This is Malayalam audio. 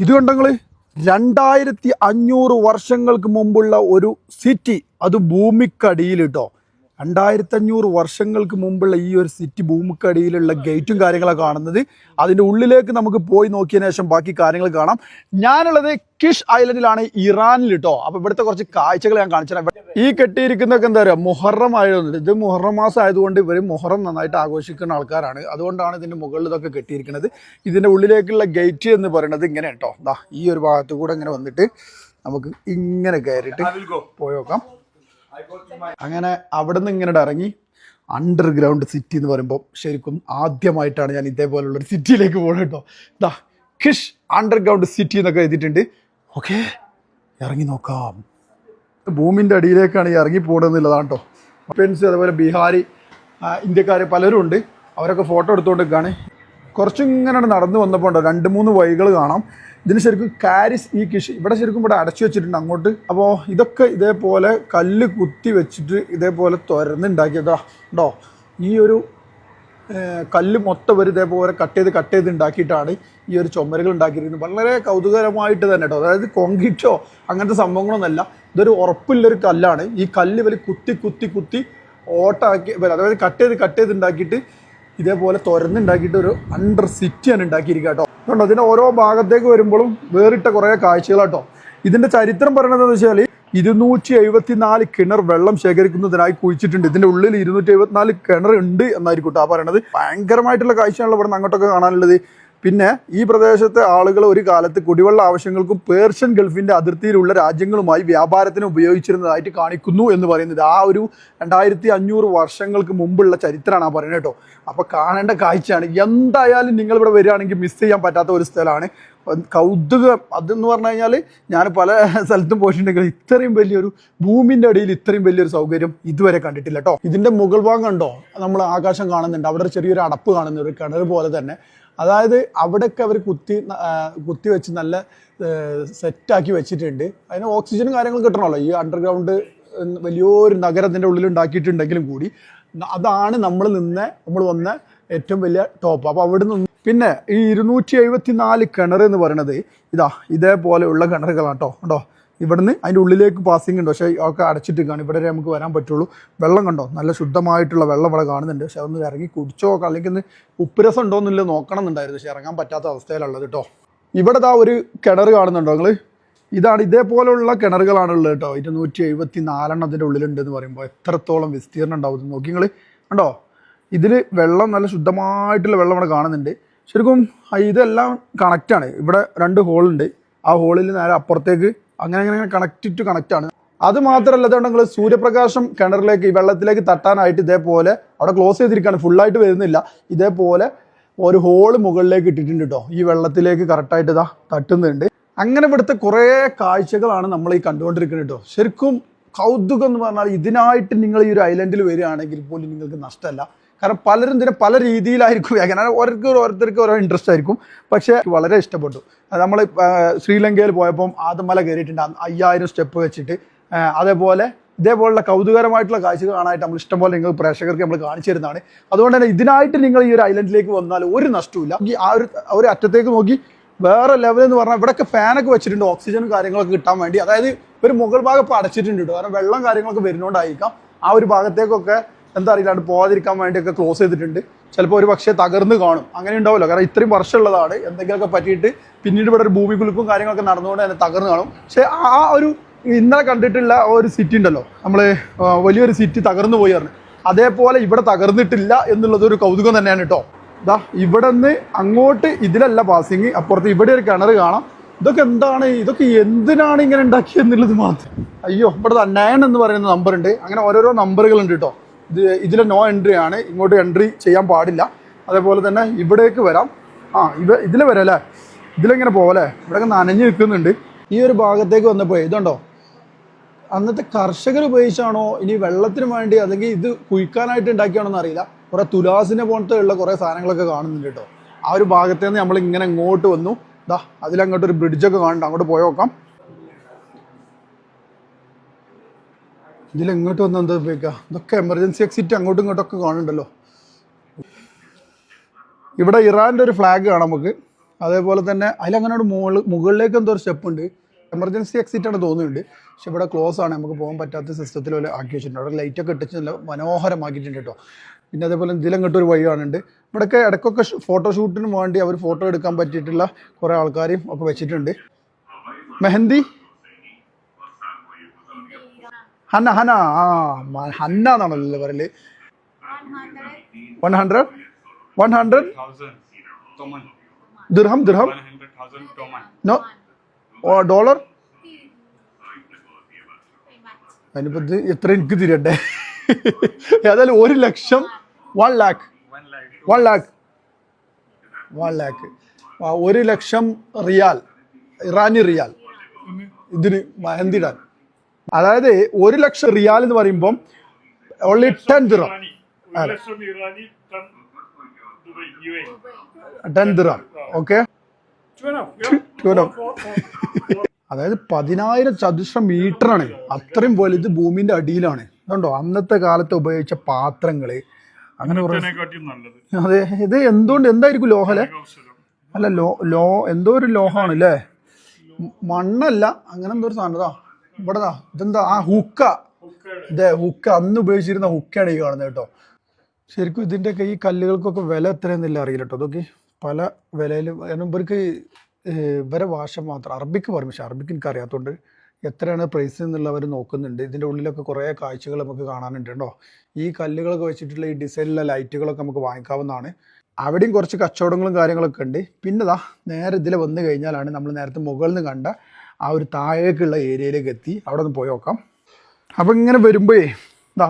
ഇത് കണ്ടങ്ങൾ? രണ്ടായിരത്തി അഞ്ഞൂറ് വർഷങ്ങൾക്ക് മുമ്പുള്ള ഒരു സിറ്റി അത് ഭൂമിക്കടിയിൽ കേട്ടോ രണ്ടായിരത്തി അഞ്ഞൂറ് വർഷങ്ങൾക്ക് മുമ്പുള്ള ഈ ഒരു സിറ്റി ഭൂമിക്കടിയിലുള്ള ഗേറ്റും കാര്യങ്ങളൊക്കെ കാണുന്നത്. അതിന്റെ ഉള്ളിലേക്ക് നമുക്ക് പോയി നോക്കിയ ശേഷം ബാക്കി കാര്യങ്ങൾ കാണാം. ഞാനുള്ളത് കിഷ് ഐലൻഡിലാണ് ഇറാനിൽ കേട്ടോ അപ്പോൾ ഇവിടുത്തെ കുറച്ച് കാഴ്ചകൾ ഞാൻ കാണിച്ചു തരാം. ഈ കെട്ടിയിരിക്കുന്നതൊക്കെ എന്താ പറയുക മുഹറം ആയതുകൊണ്ട് ഇത് മുഹറം മാസം ആയതുകൊണ്ട് ഇവർ മുഹറം നന്നായിട്ട് ആഘോഷിക്കുന്ന ആൾക്കാരാണ്. അതുകൊണ്ടാണ് ഇതിന്റെ മുകളിൽ ഇതൊക്കെ കെട്ടിയിരിക്കുന്നത്. ഇതിന്റെ ഉള്ളിലേക്കുള്ള ഗേറ്റ് എന്ന് പറയുന്നത് ഇങ്ങനെ കേട്ടോ ദാ ഈ ഒരു ഭാഗത്ത് കൂടെ ഇങ്ങനെ വന്നിട്ട് നമുക്ക് ഇങ്ങനെ കയറിയിട്ട് പോയി നോക്കാം. അങ്ങനെ അവിടെ നിന്ന് ഇങ്ങനെ ഇറങ്ങി അണ്ടർഗ്രൗണ്ട് സിറ്റി എന്ന് പറയുമ്പോൾ ശരിക്കും ആദ്യമായിട്ടാണ് ഞാൻ ഇതേപോലുള്ള ഒരു സിറ്റിയിലേക്ക് പോകുന്നത് കേട്ടോ. ദാ കിഷ് അണ്ടർഗ്രൗണ്ട് സിറ്റി എന്നൊക്കെ എഴുതിയിട്ടുണ്ട്. ഓക്കെ ഇറങ്ങി നോക്കാം. ഭൂമിന്റെ അടിയിലേക്കാണ് ഈ ഇറങ്ങി പോകണമെന്നുള്ളതാണ് കേട്ടോ. ഫ്രണ്ട്സ് അതുപോലെ ബീഹാരി ഇന്ത്യക്കാർ പലരും ഉണ്ട്. അവരൊക്കെ ഫോട്ടോ എടുത്തുകൊണ്ടിരിക്കുകയാണ് കുറച്ചിങ്ങനെ നടന്നു വന്നപ്പോൾ ഉണ്ടോ രണ്ട് മൂന്ന് വഴികൾ കാണാം. ഇതിന് ശരിക്കും കാരിസ് ഈ കിഷ് ഇവിടെ ശരിക്കും ഇവിടെ അടച്ചു വെച്ചിട്ടുണ്ട് അങ്ങോട്ട്. അപ്പോൾ ഇതൊക്കെ ഇതേപോലെ കല്ല് കുത്തി വെച്ചിട്ട് ഇതേപോലെ തുരന്നുണ്ടാക്കിയതാ ഉണ്ടോ ഈ ഒരു കല്ല് മൊത്തം ഒരു ഇതേപോലെ കട്ട് ചെയ്ത് കട്ട് ചെയ്ത് ഉണ്ടാക്കിയിട്ടാണ് ഈ ഒരു ചുമരുകൾ ഉണ്ടാക്കിയിരിക്കുന്നത്. വളരെ കൗതുകരമായിട്ട് തന്നെ കേട്ടോ. അതായത് കോൺക്രീറ്റോ അങ്ങനത്തെ സംഭവങ്ങളൊന്നുമല്ല. ഇതൊരു ഉറപ്പില്ലൊരു കല്ലാണ്. ഈ കല്ല് ഇവർ കുത്തി കുത്തി കുത്തി ഓട്ടാക്കി അതായത് കട്ട് ചെയ്ത് കട്ട് ചെയ്ത് ഉണ്ടാക്കിയിട്ട് ഇതേപോലെ തുരന്നുണ്ടാക്കിയിട്ട് ഒരു അണ്ടർ സിറ്റിയാണ് ഉണ്ടാക്കിയിരിക്കുക കേട്ടോ. അതുകൊണ്ട് അതിന്റെ ഓരോ ഭാഗത്തേക്ക് വരുമ്പോഴും വേറിട്ട കുറേ കാഴ്ചകളാട്ടോ ഇതിന്റെ ചരിത്രം പറയണത് എന്ന് വെച്ചാൽ ഇരുന്നൂറ്റി എഴുപത്തിനാല് കിണർ വെള്ളം ശേഖരിക്കുന്നതിനായി കുഴിച്ചിട്ടുണ്ട്. ഇതിന്റെ ഉള്ളിൽ ഇരുന്നൂറ്റി എഴുപത്തിനാല് കിണർ ഉണ്ട് എന്നായിരിക്കും കേട്ടോ ആ പറയണത് ഭയങ്കരമായിട്ടുള്ള കാഴ്ചയാണല്ലോ ഇവിടെ നിന്ന് അങ്ങോട്ടൊക്കെ കാണാനുള്ളത്. പിന്നെ ഈ പ്രദേശത്തെ ആളുകൾ ഒരു കാലത്ത് കുടിവെള്ള ആവശ്യങ്ങൾക്കും പേർഷ്യൻ ഗൾഫിന്റെ അതിർത്തിയിലുള്ള രാജ്യങ്ങളുമായി വ്യാപാരത്തിന് ഉപയോഗിച്ചിരുന്നതായിട്ട് കാണിക്കുന്നു എന്ന് പറയുന്നത്. ആ ഒരു രണ്ടായിരത്തി അഞ്ഞൂറ് വർഷങ്ങൾക്ക് മുമ്പുള്ള ചരിത്രമാണ് ആ പറയുന്നത് കേട്ടോ. അപ്പോൾ കാണേണ്ട കാഴ്ചയാണ്. എന്തായാലും നിങ്ങൾ ഇവിടെ വരികയാണെങ്കിൽ മിസ് ചെയ്യാൻ പറ്റാത്ത ഒരു സ്ഥലമാണ്. കൗതുകം. അതെന്ന് പറഞ്ഞു കഴിഞ്ഞാൽ ഞാൻ പല സ്ഥലത്തും പോയിട്ടുണ്ടെങ്കിൽ ഇത്രയും വലിയൊരു ഭൂമിന്റെ അടിയിൽ ഇത്രയും വലിയൊരു സൗകര്യം ഇതുവരെ കണ്ടിട്ടില്ല കേട്ടോ. ഇതിന്റെ മുകൾ ഭാഗം കണ്ടോ? നമ്മൾ ആകാശം കാണുന്നുണ്ട്. അവിടെ ചെറിയൊരു അടപ്പ് കാണുന്നുണ്ട് ഒരു കിണർ പോലെ തന്നെ. അതായത് അവിടെയൊക്കെ അവർ കുത്തി കുത്തി വെച്ച് നല്ല സെറ്റാക്കി വെച്ചിട്ടുണ്ട്. അതിന് ഓക്സിജനും കാര്യങ്ങളും കിട്ടണമല്ലോ. ഈ അണ്ടർഗ്രൗണ്ട് വലിയൊരു നഗരത്തിന്റെ ഉള്ളിൽ ഉണ്ടാക്കിയിട്ടുണ്ടെങ്കിലും കൂടി. അതാണ് നമ്മൾ നിന്ന് നമ്മൾ വന്ന ഏറ്റവും വലിയ ടോപ്പ് അപ്പോൾ അവിടെ നിന്ന് പിന്നെ ഈ ഇരുന്നൂറ്റി എഴുപത്തി നാല് കിണർ എന്ന് പറയുന്നത് ഇതാ ഇതേപോലെയുള്ള കിണറുകളാണ് കേട്ടോ കേട്ടോ ഇവിടുന്ന് അതിന്റെ ഉള്ളിലേക്ക് പാസിംഗ് ഉണ്ട്. പക്ഷേ ഒക്കെ അടച്ചിട്ടിരിക്കുകയാണ്. ഇവിടെ നമുക്ക് വരാൻ പറ്റുള്ളൂ. വെള്ളം കണ്ടോ? നല്ല ശുദ്ധമായിട്ടുള്ള വെള്ളം ഇവിടെ കാണുന്നുണ്ട്. പക്ഷെ അതൊന്ന് ഇറങ്ങി കുടിച്ചോ? അല്ലെങ്കിൽ ഒന്ന് ഉപ്പുരസം ഉണ്ടോ എന്നില്ല നോക്കണം എന്നുണ്ടായിരുന്നു. പക്ഷെ ഇറങ്ങാൻ പറ്റാത്ത അവസ്ഥയിലുള്ളത് കേട്ടോ. ഇവിടെ ദാ ഒരു കിണർ കാണുന്നുണ്ടോ നിങ്ങൾ ഇതാണ് ഇതേപോലെയുള്ള കിണറുകളാണ് ഉള്ളത് കേട്ടോ. ഇരുന്നൂറ്റി എഴുപത്തി നാലെണ്ണം അതിന്റെ ഉള്ളിലുണ്ട് എന്ന് പറയുമ്പോൾ എത്രത്തോളം വിസ്തീർണം ഉണ്ടാവും നോക്കി നിങ്ങൾ കണ്ടോ? ഇതിൽ വെള്ളം നല്ല ശുദ്ധമായിട്ടുള്ള വെള്ളം ഇവിടെ കാണുന്നുണ്ട്. ശരിക്കും ഇതെല്ലാം കണക്റ്റാണ് ഇവിടെ രണ്ട് ഹോളുണ്ട് ആ ഹോളിൽ നേരെ അപ്പുറത്തേക്ക് അങ്ങനെ അങ്ങനെ കണക്റ്റ് ടു കണക്റ്റ് ആണ്. അത് മാത്രമല്ല നിങ്ങൾ സൂര്യപ്രകാശം കിണറിലേക്ക് ഈ വെള്ളത്തിലേക്ക് തട്ടാനായിട്ട് ഇതേപോലെ അവിടെ ക്ലോസ് ചെയ്തിരിക്കുകയാണ് ഫുള്ളായിട്ട് വരുന്നില്ല. ഇതേപോലെ ഒരു ഹോൾ മുകളിലേക്ക് ഇട്ടിട്ടുണ്ട് കേട്ടോ ഈ വെള്ളത്തിലേക്ക് കറക്റ്റായിട്ട് ഇതാ തട്ടുന്നുണ്ട്. അങ്ങനെ ഇവിടുത്തെ കുറേ കാഴ്ചകളാണ് നമ്മൾ ഈ കണ്ടുകൊണ്ടിരിക്കുന്നത് കേട്ടോ ശരിക്കും കൗതുകം എന്ന് പറഞ്ഞാൽ ഇതിനായിട്ട് നിങ്ങൾ ഈ ഒരു ഐലൻഡിൽ വരികയാണെങ്കിൽ പോലും നിങ്ങൾക്ക് നഷ്ടമല്ല. കാരണം പലരും ഇതിനെ പല രീതിയിലായിരിക്കും കാരണം ഓരോരുത്തർക്ക് ഓരോരുത്തർക്ക് ഓരോ ഇൻട്രസ്റ്റ് ആയിരിക്കും. പക്ഷേ വളരെ ഇഷ്ടപ്പെട്ടു. നമ്മൾ ശ്രീലങ്കയിൽ പോയപ്പം ആദ്യമല കയറിയിട്ടുണ്ട്. അയ്യായിരം സ്റ്റെപ്പ് വെച്ചിട്ട്. അതേപോലെ ഇതേപോലുള്ള കൗതുകരമായിട്ടുള്ള കാഴ്ചകൾ കാണാനായിട്ട് നമ്മൾ ഇഷ്ടംപോലെ നിങ്ങൾ പ്രേക്ഷകർക്ക് നമ്മൾ കാണിച്ചു തരുന്നതാണ്. അതുകൊണ്ട് തന്നെ ഇതിനായിട്ട് നിങ്ങൾ ഈ ഒരു ഐലൻഡിലേക്ക് വന്നാൽ ഒരു നഷ്ടവുമില്ല. ഈ ആ ഒരു ഒരു അറ്റത്തേക്ക് നോക്കി വേറെ ലെവൽ എന്ന് പറഞ്ഞാൽ ഇവിടെയൊക്കെ ഫാനൊക്കെ വെച്ചിട്ടുണ്ട്. ഓക്സിജനും കാര്യങ്ങളൊക്കെ കിട്ടാൻ വേണ്ടി. അതായത് ഒരു മുകൾ ഭാഗം ഇപ്പോൾ അടച്ചിട്ടുണ്ട് കാരണം വെള്ളം കാര്യങ്ങളൊക്കെ വരുന്നോണ്ടായിരിക്കാം. ആ ഒരു ഭാഗത്തേക്കൊക്കെ എന്താ അറിയില്ലാണ്ട് പോകാതിരിക്കാൻ വേണ്ടിയൊക്കെ ക്ലോസ് ചെയ്തിട്ടുണ്ട്. ചിലപ്പോൾ ഒരു പക്ഷേ തകർന്ന് കാണും. അങ്ങനെ ഉണ്ടാവില്ല കാരണം ഇത്രയും വർഷമുള്ളതാണ്. എന്തെങ്കിലുമൊക്കെ പറ്റിയിട്ട് പിന്നീട് ഇവിടെ ഒരു ഭൂമി കുലുക്കും കാര്യങ്ങളൊക്കെ നടന്നുകൊണ്ട് തന്നെ തകർന്ന് കാണും. പക്ഷേ ആ ഒരു ഇന്നലെ കണ്ടിട്ടുള്ള ഒരു സിറ്റി ഉണ്ടല്ലോ. നമ്മൾ വലിയൊരു സിറ്റി തകർന്നു പോയി പറഞ്ഞു. അതേപോലെ ഇവിടെ തകർന്നിട്ടില്ല എന്നുള്ളത് ഒരു കൗതുകം തന്നെയാണ് കേട്ടോ. ഇതാ ഇവിടെ നിന്ന് അങ്ങോട്ട് ഇതിലല്ല പാസിങ് അപ്പുറത്ത് ഇവിടെ ഒരു കിണർ കാണാം. ഇതൊക്കെ എന്താണ്? ഇതൊക്കെ എന്തിനാണ് ഇങ്ങനെ ഉണ്ടാക്കിയെന്നുള്ളത് മാത്രം. അയ്യോ ഇവിടെ നയൻ എന്ന് പറയുന്ന നമ്പർ ഉണ്ട്. അങ്ങനെ ഓരോരോ നമ്പറുകൾ ഉണ്ട് കേട്ടോ. ഇത് ഇതിലെ നോ എൻട്രി ആണ്. ഇങ്ങോട്ട് എൻട്രി ചെയ്യാൻ പാടില്ല. അതേപോലെ തന്നെ ഇവിടേക്ക് വരാം. ആ ഇവ ഇതിൽ വരാം അല്ലേ? ഇതിലെങ്ങനെ പോകല്ലേ ഇവിടെയൊക്കെ നനഞ്ഞ് നിൽക്കുന്നുണ്ട്. ഈ ഒരു ഭാഗത്തേക്ക് വന്നപ്പോൾ ഇതുണ്ടോ? അന്നത്തെ കർഷകർ ഉപയോഗിച്ചാണോ ഇനി വെള്ളത്തിന് വേണ്ടി അല്ലെങ്കിൽ ഇത് കുഴിക്കാനായിട്ട് ഉണ്ടാക്കിയാണോ എന്ന് അറിയില്ല. കുറെ തുലാസിനെ പോലത്തെ ഉള്ള കുറെ സാധനങ്ങളൊക്കെ കാണുന്നുണ്ട് കേട്ടോ. ആ ഒരു ഭാഗത്തേന്ന് നമ്മൾ ഇങ്ങനെ ഇങ്ങോട്ട് വന്നു. ദാ അതിലങ്ങോട്ട് ഒരു ബ്രിഡ്ജൊക്കെ കാണുന്നുണ്ട്. അങ്ങോട്ട് പോയി നോക്കാം. ഇതിൽ എങ്ങോട്ട് വന്ന് എന്താ ഉപയോഗിക്കുക ഇതൊക്കെ എമർജൻസി എക്സിറ്റ് അങ്ങോട്ടും ഇങ്ങോട്ടൊക്കെ കാണുന്നുണ്ടല്ലോ. ഇവിടെ ഇറാന്റെ ഒരു ഫ്ലാഗ് കാണാം നമുക്ക്. അതേപോലെ തന്നെ അതിലങ്ങനെ ഒരു മുകളിൽ മുകളിലേക്ക് എന്തോ ഒരു സ്റ്റെപ്പ് ഉണ്ട്. എമർജൻസി എക്സിറ്റ് ആണ് തോന്നുന്നുണ്ട്. പക്ഷെ ഇവിടെ ക്ലോസ് ആണ്. നമുക്ക് പോകാൻ പറ്റാത്ത സിസ്റ്റത്തിൽ പോലെ ആക്കി വെച്ചിട്ടുണ്ട്. അവിടെ ലൈറ്റൊക്കെ ഇട്ടിച്ച് നല്ല മനോഹരമാക്കിയിട്ടുണ്ട് കേട്ടോ. പിന്നെ അതേപോലെ ഇതിലങ്ങോട്ട് ഒരു വഴി കാണുന്നുണ്ട്. ഇവിടെയൊക്കെ ഇടയ്ക്കൊക്കെ ഫോട്ടോഷൂട്ടിന് വേണ്ടി അവർ ഫോട്ടോ എടുക്കാൻ പറ്റിയിട്ടുള്ള കുറേ ആൾക്കാരെയും ഒക്കെ വെച്ചിട്ടുണ്ട്. മെഹന്തി? ഹന്ന ഹന. ആ ഹന്ന എന്നാണല്ലോ പറയൽ. വൺ ഹൺഡ്രഡ് വൺ ഹൺഡ്രഡ് ദുർഹം ദുർഹം. നോ. ഡോളർ? അതിനിപ്പോ എത്ര എനിക്ക് തിരണ്ടേ ഏതായാലും ഒരു ലക്ഷം one lakh. One lakh one lakh ഒരു ലക്ഷം റിയാൽ. ഇറാനി റിയാൽ. ഇതിന് മെഹന്തിടാൻ. അതായത് ഒരു ലക്ഷം റിയാൽ എന്ന് പറയുമ്പോൾ ഓൺലി ടെൻ ദിറം. ടെൻ ദിറം ഓക്കെ. അതായത് പതിനായിരം ചതുശ്ര മീറ്ററാണ്. അത്രയും വലുത് ഭൂമിന്റെ അടിയിലാണ്. അതുകൊണ്ടോ അന്നത്തെ കാലത്ത് ഉപയോഗിച്ച പാത്രങ്ങൾ. അങ്ങനെ അതെ. ഇത് എന്തുകൊണ്ട്? എന്തായിരിക്കും ലോഹലെ. അല്ല ലോ ലോ എന്തോ ഒരു ലോഹമാണ് അല്ലേ മണ്ണല്ല. അങ്ങനെ എന്തോ ഒരു സാധനം. ഇതാ ഇവിടെ ദാ, ഇതെന്താ? ആ ഹുക്ക. ഇതേ ഹുക്ക അന്ന് ഉപയോഗിച്ചിരുന്ന ഹുക്കയാണ് ഈ കാണുന്നത് കേട്ടോ. ശരിക്കും ഇതിന്റെയൊക്കെ ഈ കല്ലുകൾക്കൊക്കെ വില എത്രയെന്നില്ല അറിയില്ല കേട്ടോ. അതൊക്കെ പല വിലയിലും കാരണം ഇവർക്ക് ഇവരെ ഭാഷ മാത്രം അറബിക്ക് പക്ഷെ അറബിക്ക് എനിക്ക് അറിയാത്തതുകൊണ്ട് എത്രയാണ് പ്രൈസ് എന്നുള്ളവർ നോക്കുന്നുണ്ട്. ഇതിന്റെ ഉള്ളിലൊക്കെ കുറേ കാഴ്ചകൾ നമുക്ക് കാണാനുണ്ട് കേട്ടോ. ഈ കല്ലുകളൊക്കെ വെച്ചിട്ടുള്ള ഈ ഡിസൈനിലുള്ള ലൈറ്റുകളൊക്കെ നമുക്ക് വാങ്ങിക്കാവുന്നതാണ്. അവിടെയും കുറച്ച് കച്ചവടങ്ങളും കാര്യങ്ങളൊക്കെ ഉണ്ട്. പിന്നെ ദാ നേരെ ഇതിൽ വന്നു കഴിഞ്ഞാലാണ് നമ്മൾ നേരത്തെ മുകളിൽ നിന്ന് കണ്ട ആ ഒരു താഴേക്കുള്ള ഏരിയയിലേക്ക് എത്തി. അവിടെ നിന്ന് പോയി നോക്കാം. അപ്പം ഇങ്ങനെ വരുമ്പോഴേ